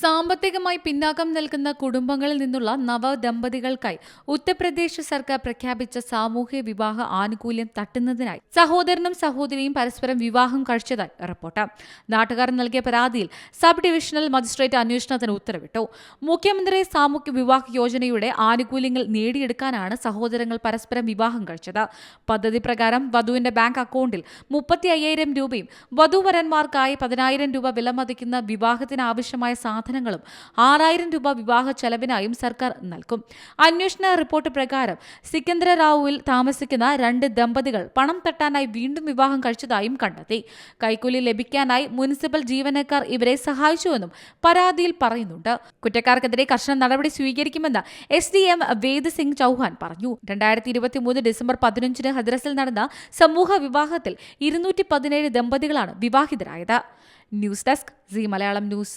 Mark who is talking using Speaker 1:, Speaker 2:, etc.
Speaker 1: സാമ്പത്തികമായി പിന്നാക്കം നൽകുന്ന കുടുംബങ്ങളിൽ നിന്നുള്ള നവദമ്പതികൾക്കായി ഉത്തർപ്രദേശ് സർക്കാർ പ്രഖ്യാപിച്ച സാമൂഹ്യ വിവാഹ ആനുകൂല്യം തട്ടുന്നതിനായി സഹോദരനും സഹോദരിയും പരസ്പരം വിവാഹം കഴിച്ചതായി റിപ്പോർട്ട്. നാട്ടുകാർ നൽകിയ പരാതിയിൽ സബ് ഡിവിഷണൽ മജിസ്ട്രേറ്റ് അന്വേഷണത്തിന് ഉത്തരവിട്ടു. മുഖ്യമന്ത്രി സാമൂഹ്യ വിവാഹ യോജനയുടെ ആനുകൂല്യങ്ങൾ നേടിയെടുക്കാനാണ് സഹോദരങ്ങൾ പരസ്പരം വിവാഹം കഴിച്ചത്. പദ്ധതി പ്രകാരം വധുവിന്റെ ബാങ്ക് അക്കൗണ്ടിൽ മുപ്പത്തി അയ്യായിരം രൂപയും വധുവരന്മാർക്കായി പതിനായിരം രൂപ വിലമതിക്കുന്ന വിവാഹത്തിനാവശ്യമായ സാധനങ്ങളും ആറായിരം രൂപ വിവാഹ ചെലവിനായും സർക്കാർ നൽകും. അന്വേഷണ റിപ്പോർട്ട് പ്രകാരം സിക്കന്ദ്ര റാവുവിൽ താമസിക്കുന്ന രണ്ട് ദമ്പതികൾ പണം തട്ടാനായി വീണ്ടും വിവാഹം കഴിച്ചതായും കണ്ടെത്തി. കൈക്കൂലി ലഭിക്കാനായി മുനിസിപ്പൽ ജീവനക്കാർ ഇവരെ സഹായിച്ചുവെന്നും പരാതിയിൽ പറയുന്നുണ്ട്. കുറ്റക്കാർക്കെതിരെ കർശന നടപടി സ്വീകരിക്കുമെന്ന് S D M Ved Singh Chauhan പറഞ്ഞു. രണ്ടായിരത്തി ഇരുപത്തി മൂന്ന് ഡിസംബർ പതിനഞ്ചിന് ഹദ്രസിൽ നടന്ന സമൂഹ വിവാഹത്തിൽ ഇരുന്നൂറ്റി പതിനേഴ് ദമ്പതികളാണ് വിവാഹിതരായത്. News desk C Malayalam news.